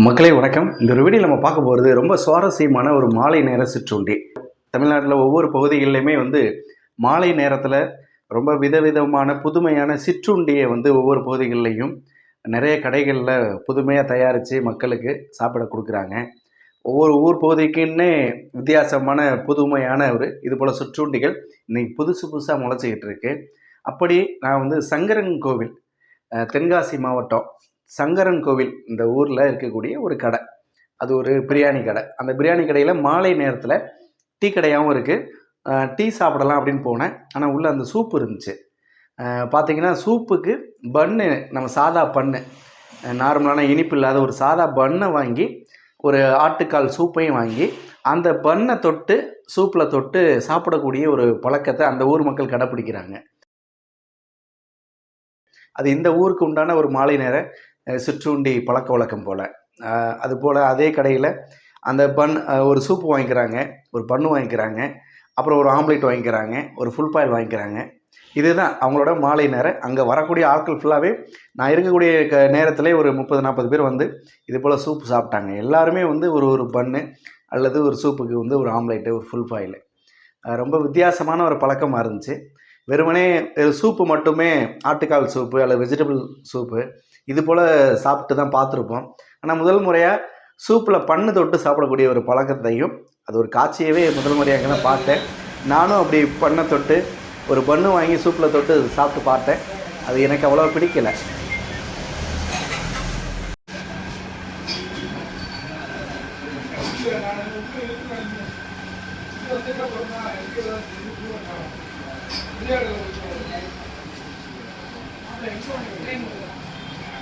மக்களே வணக்கம். இந்த ஒரு வீடியோ நம்ம பார்க்க போகிறது ரொம்ப சுவாரஸ்யமான ஒரு மாலை நேர சிற்றுண்டி. தமிழ்நாட்டில் ஒவ்வொரு பகுதிகளிலுமே வந்து மாலை நேரத்தில் ரொம்ப விதவிதமான புதுமையான சிற்றுண்டியை வந்து ஒவ்வொரு பகுதிகளிலையும் நிறைய கடைகளில் புதுமையாக தயாரித்து மக்களுக்கு சாப்பிட கொடுக்குறாங்க. ஒவ்வொரு ஊர் பகுதிக்குன்னே வித்தியாசமான புதுமையான ஒரு இது போல் சிற்றுண்டிகள் இன்னைக்கு புதுசு புதுசாக முளைச்சிக்கிட்டு இருக்கு. அப்படி நான் வந்து சங்கரன் கோவில் தென்காசி மாவட்டம் சங்கரன் கோவில் இந்த ஊரில் இருக்கக்கூடிய ஒரு கடை. அது ஒரு பிரியாணி கடை. அந்த பிரியாணி கடையில் மாலை நேரத்தில் டீ கடையாகவும் இருக்குது டீ சாப்பிடலாம் அப்படின்னு போனேன். ஆனால் உள்ளே அந்த சூப் இருந்துச்சு. பார்த்தீங்கன்னா சூப்புக்கு பன்னு நம்ம சாதா பன்னு நார்மலான இனிப்பு இல்லாத ஒரு சாதா பன்னை வாங்கி ஒரு ஆட்டுக்கால் சூப்பையும் வாங்கி அந்த பன்னை தொட்டு சூப்பில் தொட்டு சாப்பிடக்கூடிய ஒரு பழக்கத்தை அந்த ஊர் மக்கள் கடைப்பிடிக்கிறாங்க. அது இந்த ஊருக்கு உண்டான ஒரு மாலை நேர சிற்றுண்டி பழக்க வழக்கம் போல். அதுபோல் அதே கடையில் அந்த பன் ஒரு சூப்பு வாங்கிக்கிறாங்க ஒரு பன்னு வாங்கிக்கிறாங்க அப்புறம் ஒரு ஆம்லேட் வாங்கிக்கிறாங்க ஒரு ஃபுல் பாயில் வாங்கிக்கிறாங்க. இதுதான் அவங்களோட மாலை நேரம் அங்கே வரக்கூடிய ஆட்கள் ஃபுல்லாகவே நான் இருக்கக்கூடிய க நேரத்திலே ஒரு முப்பது நாற்பது பேர் வந்து இது போல் சூப் சாப்பிட்டாங்க. எல்லாருமே வந்து ஒரு ஒரு பன்னு அல்லது ஒரு சூப்புக்கு வந்து ஒரு ஆம்லேட்டு ஒரு ஃபுல் பாயில். ரொம்ப வித்தியாசமான ஒரு பழக்கமாக இருந்துச்சு. வெறுமனே சூப்பு மட்டுமே ஆட்டுக்கால் சூப்பு அல்லது வெஜிடபிள் சூப்பு இது போல் சாப்பிட்டு தான் பார்த்துருப்போம். ஆனால் முதல் முறையாக சூப்பில் பண்ணு தொட்டு சாப்பிடக்கூடிய ஒரு பழக்கத்தையும் அது ஒரு காட்சியவே முதல் முறையாக தான் பார்த்தேன். நானும் அப்படி பண்ணை தொட்டு ஒரு பண்ணு வாங்கி சூப்பில் தொட்டு சாப்பிட்டு பார்த்தேன். அது எனக்கு அவ்வளோ பிடிக்கல.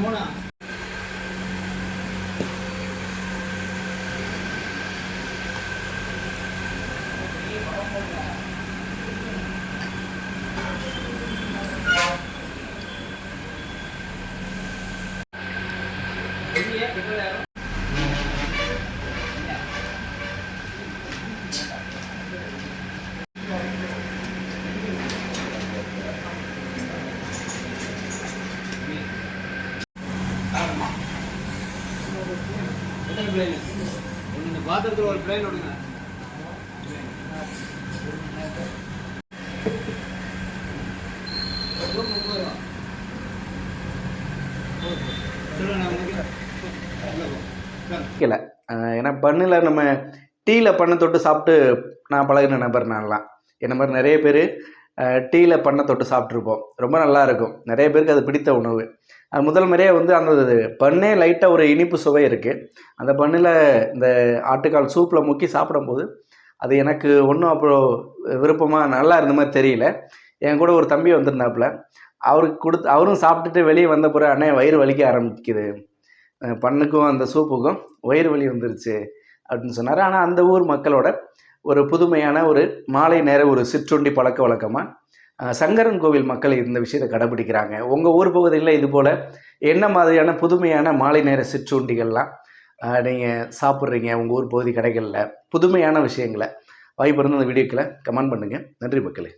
મોણા. எத்தனை பிளேன் இந்த பாத்திரத்தில் ஒரு பிளேன் விடுங்க பிடிக்கல அஹ் ஏன்னா பண்ணில் நம்ம டீயில் பண்ணை தொட்டு சாப்பிட்டு நான் பழகின நபர் நான்லாம். என்ன மாதிரி நிறைய பேர் டீயில் பண்ணை தொட்டு சாப்பிட்ருப்போம் ரொம்ப நல்லா இருக்கும். நிறைய பேருக்கு அது பிடித்த உணவு. அது முதல் முறையே வந்து அந்த பண்ணே லைட்டாக ஒரு இனிப்பு சுவை இருக்குது அந்த பண்ணில் இந்த ஆட்டுக்கால் சூப்பில் முக்கி சாப்பிடும்போது அது எனக்கு ஒன்றும் அப்புறம் விருப்பமாக நல்லா இருந்த மாதிரி தெரியல. என் கூட ஒரு தம்பி வந்திருந்தாப்புல. அவருக்கு கொடுத்து அவரும் சாப்பிட்டுட்டு வெளியே வந்த பிறகு அண்ணே வயிறு வலிக்க ஆரம்பிக்குது. பண்ணுக்கும் அந்த சூப்புக்கும் வயிறு வலி வந்துருச்சு. அப்படின்னு சொன்னார். ஆனால் அந்த ஊர் மக்களோட ஒரு புதுமையான ஒரு மாலை நேர ஒரு சிற்றுண்டி பழக்க வழக்கமாக சங்கரன் கோவில் மக்கள் இந்த விஷயத்தை கடைபிடிக்கிறாங்க. உங்கள் ஊர் பகுதியில் இது போல் என்ன மாதிரியான புதுமையான மாலை நேர சிற்றுண்டிகள்லாம் நீங்கள் சாப்பிட்றீங்க உங்கள் ஊர் பகுதி கடைகளில்? புதுமையான விஷயங்களை வாய்ப்பு இருந்து அந்த வீடியோக்களை கமெண்ட் பண்ணுங்கள் நன்றி மக்களே.